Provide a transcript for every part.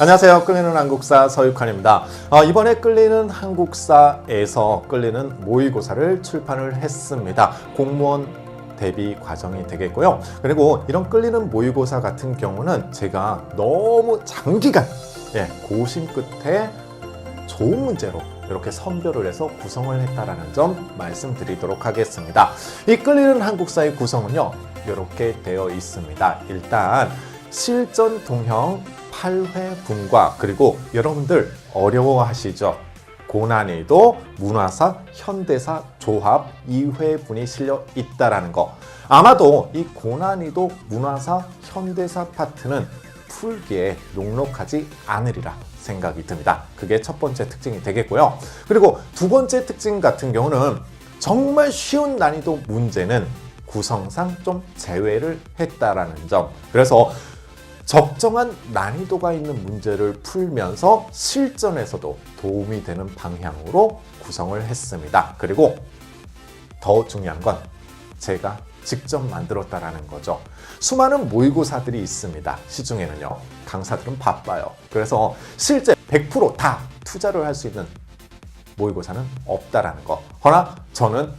안녕하세요. 끌리는 한국사 서육환입니다. 어, 이번에 끌리는 한국사에서 끌리는 모의고사를 출판을 했습니다. 공무원 대비 과정이 되겠고요. 그리고 이런 끌리는 모의고사 같은 경우는 제가 너무 장기간 예, 고심 끝에 좋은 문제로 이렇게 선별을 해서 구성을 했다라는 점 말씀드리도록 하겠습니다. 이 끌리는 한국사의 구성은요, 이렇게 되어 있습니다. 일단 실전 동형 8회 분과 그리고 여러분들 어려워하시죠? 고난이도 문화사 현대사 조합 2회 분이 실려 있다라는 거. 아마도 이 고난이도 문화사 현대사 파트는 풀기에 녹록하지 않으리라 생각이 듭니다. 그게 첫 번째 특징이 되겠고요. 그리고 두 번째 특징 같은 경우는 정말 쉬운 난이도 문제는 구성상 좀 제외를 했다라는 점. 그래서 적정한 난이도가 있는 문제를 풀면서 실전에서도 도움이 되는 방향으로 구성을 했습니다. 그리고 더 중요한 건 제가 직접 만들었다라는 거죠. 수많은 모의고사들이 있습니다. 시중에는요. 강사들은 바빠요. 그래서 실제 100%다 투자를 할 수 있는 모의고사는 없다라는 거. 허나 저는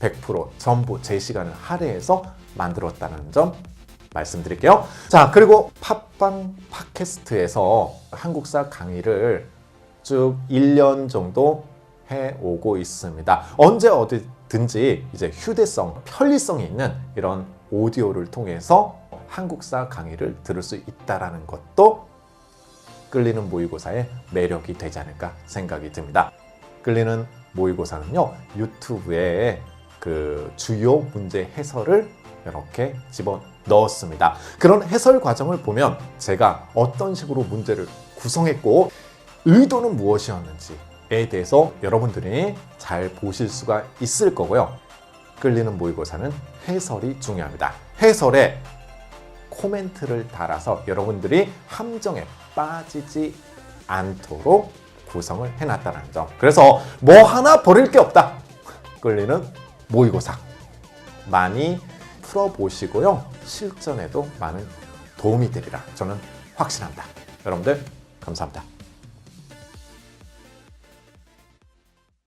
100% 전부 제 시간을 할애해서 만들었다는 점 말씀드릴게요. 자, 그리고 팟빵 팟캐스트에서 한국사 강의를 쭉 1년 정도 해 오고 있습니다. 언제 어디든지 이제 휴대성, 편리성이 있는 이런 오디오를 통해서 한국사 강의를 들을 수 있다라는 것도 끌리는 모의고사의 매력이 되지 않을까 생각이 듭니다. 끌리는 모의고사는요, 유튜브에 그 주요 문제 해설을 이렇게 집어 넣었습니다. 그런 해설 과정을 보면 제가 어떤 식으로 문제를 구성했고 의도는 무엇이었는지에 대해서 여러분들이 잘 보실 수가 있을 거고요. 끌리는 모의고사는 해설이 중요합니다. 해설에 코멘트를 달아서 여러분들이 함정에 빠지지 않도록 구성을 해놨다는 점. 그래서 뭐 하나 버릴 게 없다. 끌리는 모의고사. 많이 풀어보시고요. 실전에도 많은 도움이 되리라 저는 확신합니다. 여러분들 감사합니다.